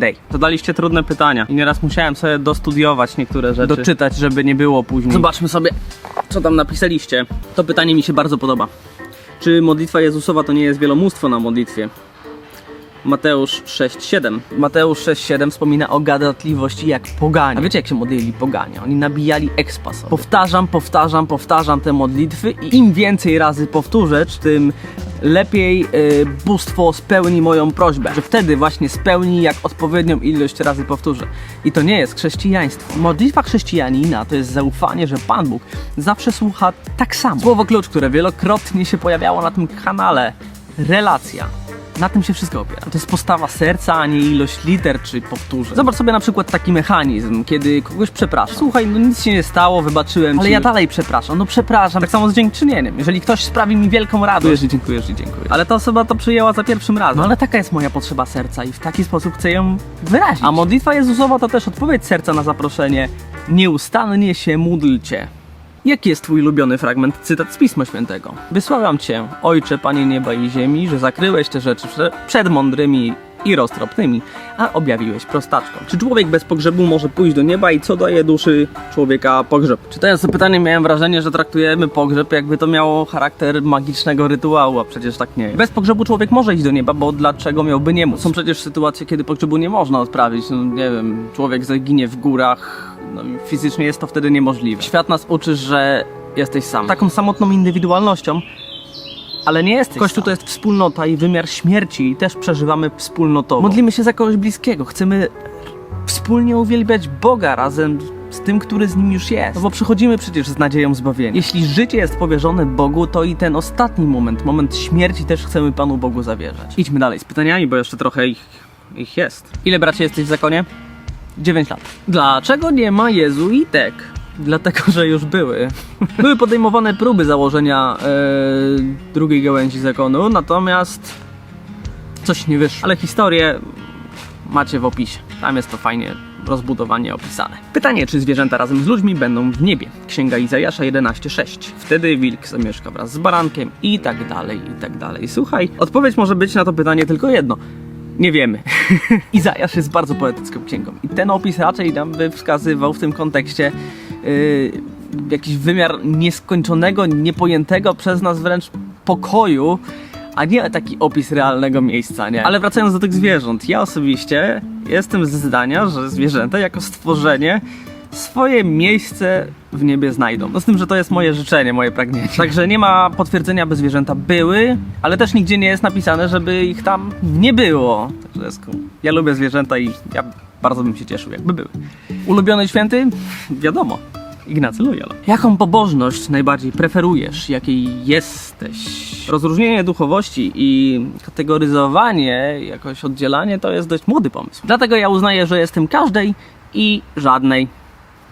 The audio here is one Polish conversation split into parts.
Q&A. Zadaliście trudne pytania i nieraz musiałem sobie dostudiować niektóre rzeczy, doczytać, żeby nie było później. Zobaczmy sobie, co tam napisaliście. To pytanie mi się bardzo podoba. Czy modlitwa Jezusowa to nie jest wielomóstwo na modlitwie? Mateusz 6,7. Mateusz 6,7 wspomina o gadatliwości jak poganie. A wiecie jak się modlili poganie? Oni nabijali ekspas. Powtarzam, powtarzam, powtarzam te modlitwy i im więcej razy powtórzę, tym lepiej y, bóstwo spełni moją prośbę. Że wtedy właśnie spełni jak odpowiednią ilość razy powtórzę. I to nie jest chrześcijaństwo. Modlitwa chrześcijanina to jest zaufanie, że Pan Bóg zawsze słucha tak samo. Słowo klucz, które wielokrotnie się pojawiało na tym kanale. Relacja. Na tym się wszystko opiera. To jest postawa serca, a nie ilość liter czy powtórzeń. Zobacz sobie na przykład taki mechanizm, kiedy kogoś przepraszam. Słuchaj, no nic się nie stało, wybaczyłem Ale ci. ja dalej przepraszam. No przepraszam. Tak samo z dziękczynieniem. Jeżeli ktoś sprawi mi wielką radość. Dziękuję, dziękuję, dziękuję. Ale ta osoba to przyjęła za pierwszym razem. No ale taka jest moja potrzeba serca i w taki sposób chcę ją wyrazić. A modlitwa Jezusowa to też odpowiedź serca na zaproszenie. Nieustannie się módlcie. Jaki jest Twój ulubiony fragment, cytat z Pisma Świętego? Wysławiam Cię, Ojcze, Panie nieba i ziemi, że zakryłeś te rzeczy prze- przed mądrymi i roztropnymi, a objawiłeś prostaczkom. Czy człowiek bez pogrzebu może pójść do nieba i co daje duszy człowieka pogrzeb? Czytając to pytanie miałem wrażenie, że traktujemy pogrzeb jakby to miało charakter magicznego rytuału, a przecież tak nie jest. Bez pogrzebu człowiek może iść do nieba, bo dlaczego miałby nie móc? Są przecież sytuacje, kiedy pogrzebu nie można odprawić. No nie wiem, człowiek zaginie w górach, no i fizycznie jest to wtedy niemożliwe. Świat nas uczy, że jesteś sam. Taką samotną indywidualnością, ale nie jesteś Kościół to jest wspólnota i wymiar śmierci i też przeżywamy wspólnotowo. Modlimy się za kogoś bliskiego, chcemy wspólnie uwielbiać Boga razem z tym, który z nim już jest. No bo przychodzimy przecież z nadzieją zbawienia. Jeśli życie jest powierzone Bogu, to i ten ostatni moment, moment śmierci też chcemy Panu Bogu zawierzać. Idźmy dalej z pytaniami, bo jeszcze trochę ich, ich jest. Ile bracie jesteś w zakonie? 9 lat. Dlaczego nie ma jezuitek? Dlatego, że już były. Były podejmowane próby założenia e, drugiej gałęzi zakonu, natomiast coś nie wyszło. Ale historię macie w opisie. Tam jest to fajnie rozbudowanie opisane. Pytanie, czy zwierzęta razem z ludźmi będą w niebie? Księga Izajasza 11:6. Wtedy wilk zamieszka wraz z barankiem i tak dalej, i tak dalej. Słuchaj, odpowiedź może być na to pytanie tylko jedno. Nie wiemy. Izajasz jest bardzo poetycką księgą i ten opis raczej nam by wskazywał w tym kontekście yy, jakiś wymiar nieskończonego, niepojętego przez nas wręcz pokoju, a nie taki opis realnego miejsca, nie? Ale wracając do tych zwierząt, ja osobiście jestem ze zdania, że zwierzęta jako stworzenie swoje miejsce w niebie znajdą. No z tym, że to jest moje życzenie, moje pragnienie. Także nie ma potwierdzenia, by zwierzęta były, ale też nigdzie nie jest napisane, żeby ich tam nie było. Także. Ja lubię zwierzęta i ja bardzo bym się cieszył, jakby były. Ulubiony święty? Wiadomo. Ignacy Loyola. Jaką pobożność najbardziej preferujesz? Jakiej jesteś? Rozróżnienie duchowości i kategoryzowanie, jakoś oddzielanie to jest dość młody pomysł. Dlatego ja uznaję, że jestem każdej i żadnej.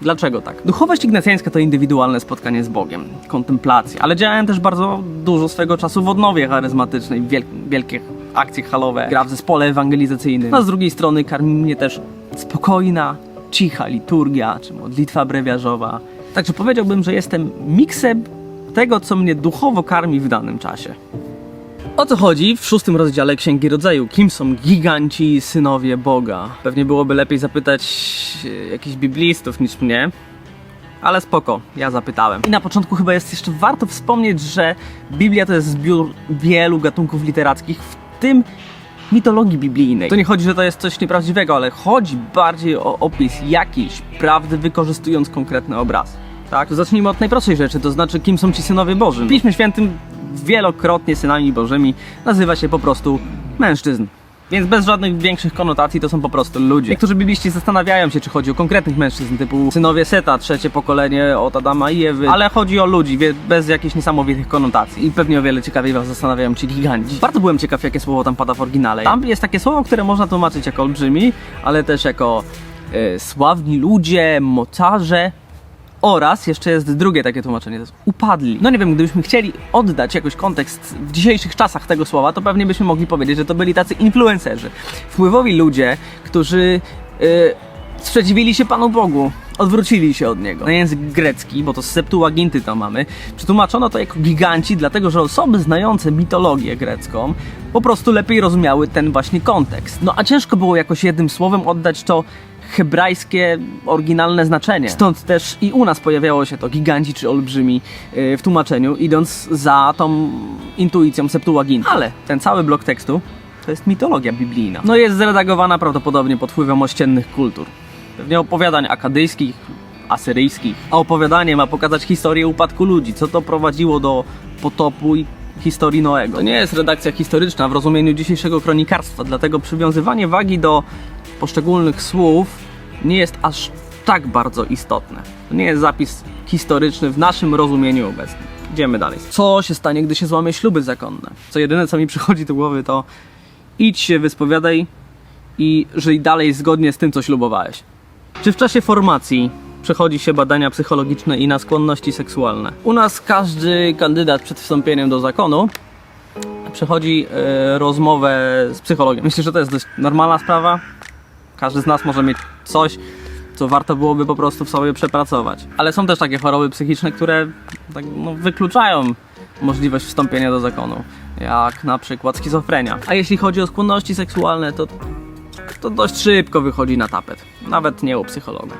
Dlaczego tak? Duchowość ignacjańska to indywidualne spotkanie z Bogiem, kontemplacja, ale działałem też bardzo dużo swego czasu w odnowie charyzmatycznej, wiel wielkie akcje halowe, gra w zespole ewangelizacyjnym. A z drugiej strony karmi mnie też spokojna, cicha liturgia czy modlitwa brewiarzowa. Także powiedziałbym, że jestem miksem tego, co mnie duchowo karmi w danym czasie. O co chodzi w szóstym rozdziale Księgi Rodzaju? Kim są giganci synowie Boga? Pewnie byłoby lepiej zapytać e, jakichś biblistów niż mnie. Ale spoko, ja zapytałem. I na początku chyba jest jeszcze warto wspomnieć, że Biblia to jest zbiór wielu gatunków literackich, w tym mitologii biblijnej. To nie chodzi, że to jest coś nieprawdziwego, ale chodzi bardziej o opis jakiejś prawdy, wykorzystując konkretny obraz. Tak? To zacznijmy od najprostszej rzeczy, to znaczy kim są ci synowie Boży. W Piśmie Świętym wielokrotnie synami Bożymi nazywa się po prostu mężczyzn. Więc bez żadnych większych konotacji to są po prostu ludzie. Niektórzy bibliści zastanawiają się, czy chodzi o konkretnych mężczyzn, typu synowie Seta, trzecie pokolenie od Adama i Ewy, ale chodzi o ludzi, bez jakichś niesamowitych konotacji. I pewnie o wiele ciekawiej was zastanawiają ci giganci. Bardzo byłem ciekaw, jakie słowo tam pada w oryginale. Tam jest takie słowo, które można tłumaczyć jako olbrzymi, ale też jako e, sławni ludzie, mocarze, oraz jeszcze jest drugie takie tłumaczenie, to jest upadli. No nie wiem, gdybyśmy chcieli oddać jakoś kontekst w dzisiejszych czasach tego słowa, to pewnie byśmy mogli powiedzieć, że to byli tacy influencerzy. Wpływowi ludzie, którzy yy, sprzeciwili się Panu Bogu, odwrócili się od Niego. Na język grecki, bo to z Septuaginty to mamy, przetłumaczono to jako giganci, dlatego że osoby znające mitologię grecką po prostu lepiej rozumiały ten właśnie kontekst. No a ciężko było jakoś jednym słowem oddać to hebrajskie, oryginalne znaczenie. Stąd też i u nas pojawiało się to giganci czy olbrzymi yy, w tłumaczeniu, idąc za tą intuicją Septuaginty. Ale ten cały blok tekstu to jest mitologia biblijna. No jest zredagowana prawdopodobnie pod wpływem ościennych kultur. Pewnie opowiadań akadyjskich, asyryjskich. A opowiadanie ma pokazać historię upadku ludzi, co to prowadziło do potopu i historii Noego. To nie jest redakcja historyczna w rozumieniu dzisiejszego kronikarstwa, dlatego przywiązywanie wagi do poszczególnych słów nie jest aż tak bardzo istotne. To nie jest zapis historyczny w naszym rozumieniu obecnym. Idziemy dalej. Co się stanie, gdy się złamie śluby zakonne? Co jedyne, co mi przychodzi do głowy, to idź się wyspowiadaj i żyj dalej zgodnie z tym, co ślubowałeś. Czy w czasie formacji przechodzi się badania psychologiczne i na skłonności seksualne? U nas każdy kandydat przed wstąpieniem do zakonu przechodzi e, rozmowę z psychologiem. Myślę, że to jest dość normalna sprawa. Każdy z nas może mieć coś, co warto byłoby po prostu w sobie przepracować. Ale są też takie choroby psychiczne, które tak, no, wykluczają możliwość wstąpienia do zakonu, jak na przykład schizofrenia. A jeśli chodzi o skłonności seksualne, to to dość szybko wychodzi na tapet. Nawet nie u psychologa.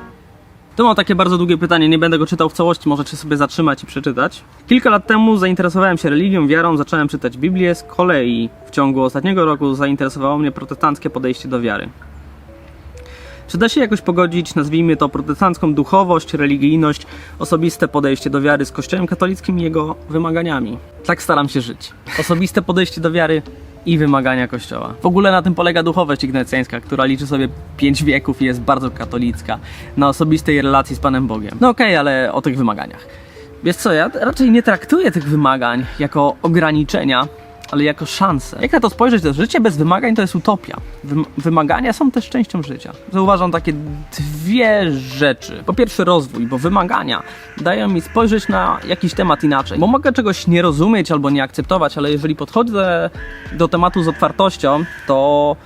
Tu mam takie bardzo długie pytanie, nie będę go czytał w całości, możecie sobie zatrzymać i przeczytać. Kilka lat temu zainteresowałem się religią, wiarą, zacząłem czytać Biblię, z kolei w ciągu ostatniego roku zainteresowało mnie protestanckie podejście do wiary. Czy da się jakoś pogodzić, nazwijmy to, protestancką duchowość, religijność, osobiste podejście do wiary z Kościołem katolickim i jego wymaganiami? Tak staram się żyć. Osobiste podejście do wiary i wymagania Kościoła. W ogóle na tym polega duchowość ignacjańska, która liczy sobie pięć wieków i jest bardzo katolicka, na osobistej relacji z Panem Bogiem. No okej, ale o tych wymaganiach. Wiesz co, ja raczej nie traktuję tych wymagań jako ograniczenia, ale jako szansę. Jak na to spojrzeć, to życie bez wymagań to jest utopia. Wym- wymagania są też częścią życia. Zauważam takie dwie rzeczy. Po pierwsze rozwój, bo wymagania dają mi spojrzeć na jakiś temat inaczej. Bo mogę czegoś nie rozumieć albo nie akceptować, ale jeżeli podchodzę do tematu z otwartością, to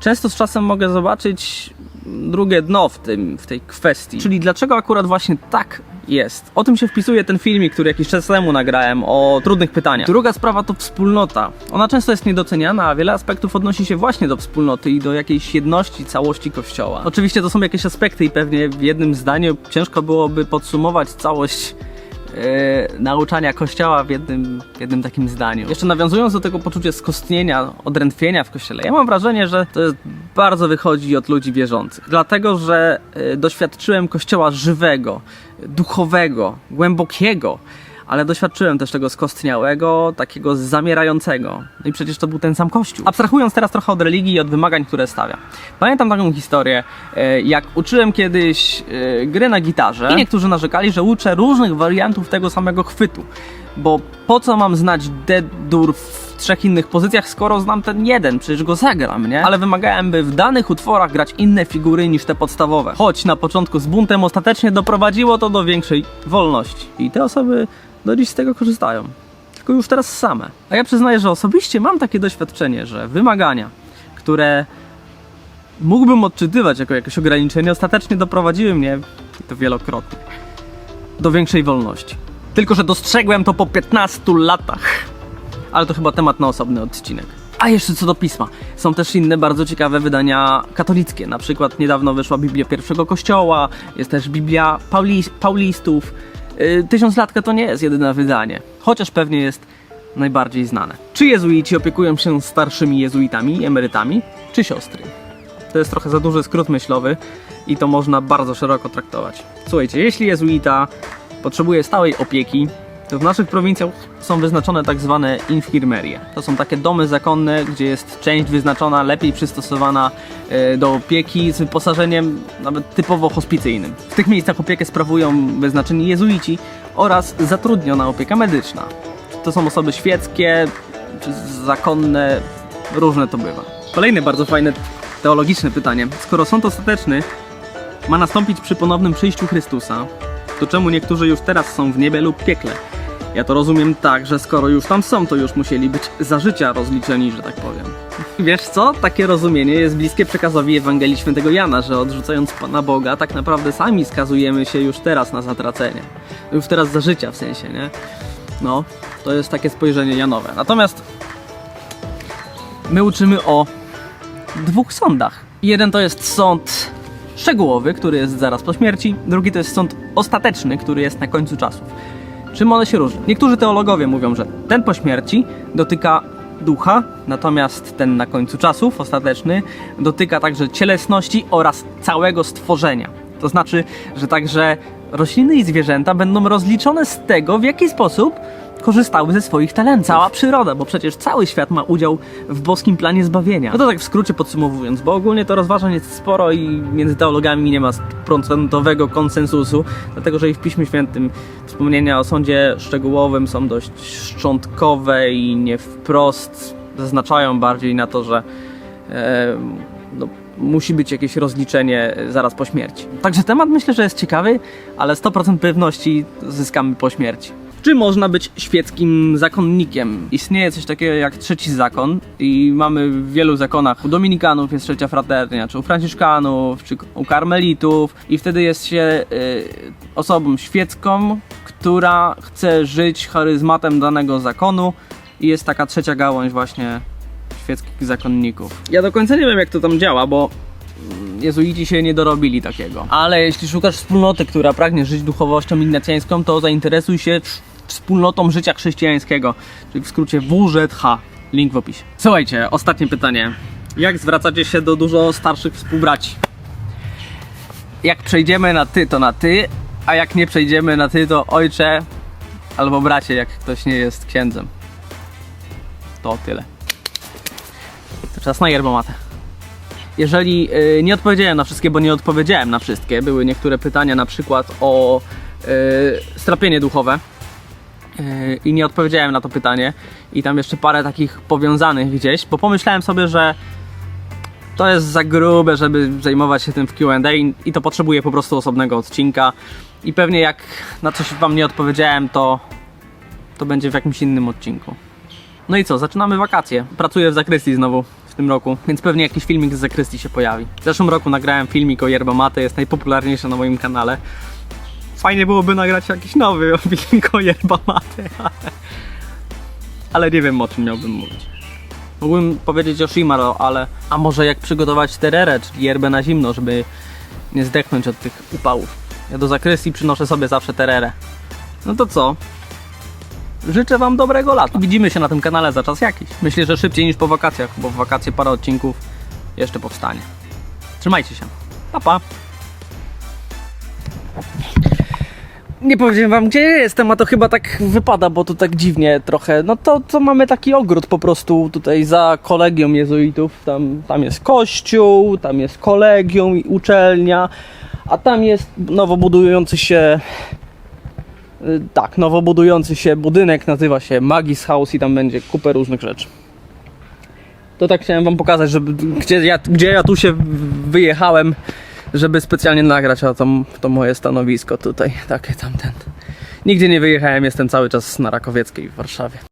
często z czasem mogę zobaczyć drugie dno w, tym, w tej kwestii. Czyli dlaczego akurat właśnie tak jest. O tym się wpisuje ten filmik, który jakiś czas temu nagrałem o trudnych pytaniach. Druga sprawa to wspólnota. Ona często jest niedoceniana, a wiele aspektów odnosi się właśnie do wspólnoty i do jakiejś jedności, całości kościoła. Oczywiście to są jakieś aspekty i pewnie w jednym zdaniu ciężko byłoby podsumować całość nauczania kościoła w jednym, w jednym takim zdaniu. Jeszcze nawiązując do tego poczucia skostnienia, odrętwienia w kościele, ja mam wrażenie, że to bardzo wychodzi od ludzi wierzących. Dlatego, że e, doświadczyłem kościoła żywego, duchowego, głębokiego, ale doświadczyłem też tego skostniałego, takiego zamierającego. No i przecież to był ten sam kościół. Abstrahując teraz trochę od religii i od wymagań, które stawia. Pamiętam taką historię, e, jak uczyłem kiedyś e, gry na gitarze i niektórzy narzekali, że uczę różnych wariantów tego samego chwytu. Bo po co mam znać D-dur w trzech innych pozycjach, skoro znam ten jeden, przecież go zagram, nie? Ale wymagałem, by w danych utworach grać inne figury niż te podstawowe. Choć na początku z buntem ostatecznie doprowadziło to do większej wolności. I te osoby do dziś z tego korzystają. Tylko już teraz same. A ja przyznaję, że osobiście mam takie doświadczenie, że wymagania, które mógłbym odczytywać jako jakieś ograniczenie, ostatecznie doprowadziły mnie, i to wielokrotnie, do większej wolności. Tylko, że dostrzegłem to po 15 latach. Ale to chyba temat na osobny odcinek. A jeszcze co do pisma. Są też inne bardzo ciekawe wydania katolickie. Na przykład niedawno wyszła Biblia pierwszego kościoła, jest też Biblia Pauli, Paulistów. Yy, Tysiąclatka to nie jest jedyne wydanie, chociaż pewnie jest najbardziej znane. Czy jezuici opiekują się starszymi jezuitami, emerytami, czy siostry? To jest trochę za duży skrót myślowy i to można bardzo szeroko traktować. Słuchajcie, jeśli jezuita potrzebuje stałej opieki, to w naszych prowincjach są wyznaczone tak zwane infirmerie. To są takie domy zakonne, gdzie jest część wyznaczona, lepiej przystosowana e, do opieki z wyposażeniem nawet typowo hospicyjnym. W tych miejscach opiekę sprawują wyznaczeni jezuici oraz zatrudniona opieka medyczna. To są osoby świeckie zakonne, różne to bywa. Kolejne bardzo fajne teologiczne pytanie. Skoro sąd ostateczny ma nastąpić przy ponownym przyjściu Chrystusa, to czemu niektórzy już teraz są w niebie lub piekle? Ja to rozumiem tak, że skoro już tam są, to już musieli być za życia rozliczeni, że tak powiem. Wiesz co? Takie rozumienie jest bliskie przekazowi Ewangelii Świętego Jana, że odrzucając Pana Boga, tak naprawdę sami skazujemy się już teraz na zatracenie. Już teraz za życia w sensie, nie? No, to jest takie spojrzenie Janowe. Natomiast My uczymy o dwóch sądach. Jeden to jest sąd szczegółowy, który jest zaraz po śmierci, drugi to jest sąd ostateczny, który jest na końcu czasów. Czym one się różnią? Niektórzy teologowie mówią, że ten po śmierci dotyka ducha, natomiast ten na końcu czasów, ostateczny, dotyka także cielesności oraz całego stworzenia. To znaczy, że także rośliny i zwierzęta będą rozliczone z tego, w jaki sposób korzystały ze swoich talentów. Cała przyroda, bo przecież cały świat ma udział w boskim planie zbawienia. No to tak w skrócie podsumowując, bo ogólnie to rozważań jest sporo i między teologami nie ma procentowego konsensusu, dlatego że i w Piśmie Świętym wspomnienia o sądzie szczegółowym są dość szczątkowe i nie wprost zaznaczają bardziej na to, że e, no, musi być jakieś rozliczenie zaraz po śmierci. Także temat myślę, że jest ciekawy, ale 100% pewności zyskamy po śmierci. Czy można być świeckim zakonnikiem? Istnieje coś takiego jak trzeci zakon i mamy w wielu zakonach. U dominikanów jest trzecia fraternia, czy u franciszkanów, czy u karmelitów i wtedy jest się y, osobą świecką, która chce żyć charyzmatem danego zakonu i jest taka trzecia gałąź właśnie świeckich zakonników. Ja do końca nie wiem jak to tam działa, bo jezuici się nie dorobili takiego. Ale jeśli szukasz wspólnoty, która pragnie żyć duchowością ignacjańską, to zainteresuj się wspólnotą życia chrześcijańskiego, czyli w skrócie WZH. Link w opisie. Słuchajcie, ostatnie pytanie. Jak zwracacie się do dużo starszych współbraci? Jak przejdziemy na ty, to na ty, a jak nie przejdziemy na ty, to ojcze albo bracie, jak ktoś nie jest księdzem. To tyle. To czas na yerbomatę. Jeżeli y, nie odpowiedziałem na wszystkie, bo nie odpowiedziałem na wszystkie, były niektóre pytania na przykład o y, strapienie duchowe i nie odpowiedziałem na to pytanie i tam jeszcze parę takich powiązanych gdzieś, bo pomyślałem sobie, że to jest za grube, żeby zajmować się tym w Q&A i, i to potrzebuje po prostu osobnego odcinka i pewnie jak na coś wam nie odpowiedziałem, to to będzie w jakimś innym odcinku. No i co, zaczynamy wakacje. Pracuję w zakrystii znowu w tym roku, więc pewnie jakiś filmik z zakrystii się pojawi. W zeszłym roku nagrałem filmik o yerba mate, jest najpopularniejszy na moim kanale. Fajnie byłoby nagrać jakiś nowy o yerba mate, ale... ale nie wiem o czym miałbym mówić. Mógłbym powiedzieć o Shimaro, ale... A może jak przygotować tererę, czyli yerbę na zimno, żeby nie zdechnąć od tych upałów. Ja do zakrystii przynoszę sobie zawsze tererę. No to co? Życzę Wam dobrego lata. Widzimy się na tym kanale za czas jakiś. Myślę, że szybciej niż po wakacjach, bo w wakacje parę odcinków jeszcze powstanie. Trzymajcie się. Pa, pa. Nie powiem wam, gdzie jestem, a to chyba tak wypada, bo tu tak dziwnie trochę. No to, to mamy taki ogród po prostu tutaj za kolegium jezuitów. Tam, tam jest kościół, tam jest kolegium i uczelnia, a tam jest nowo budujący się Y, Tak, nowo budujący się budynek nazywa się Magis House i tam będzie kupę różnych rzeczy. To tak chciałem wam pokazać, żeby, gdzie, ja, gdzie ja tu się wyjechałem, żeby specjalnie nagrać to, to moje stanowisko tutaj, takie tamten. Nigdzie nie wyjechałem, jestem cały czas na Rakowieckiej w Warszawie.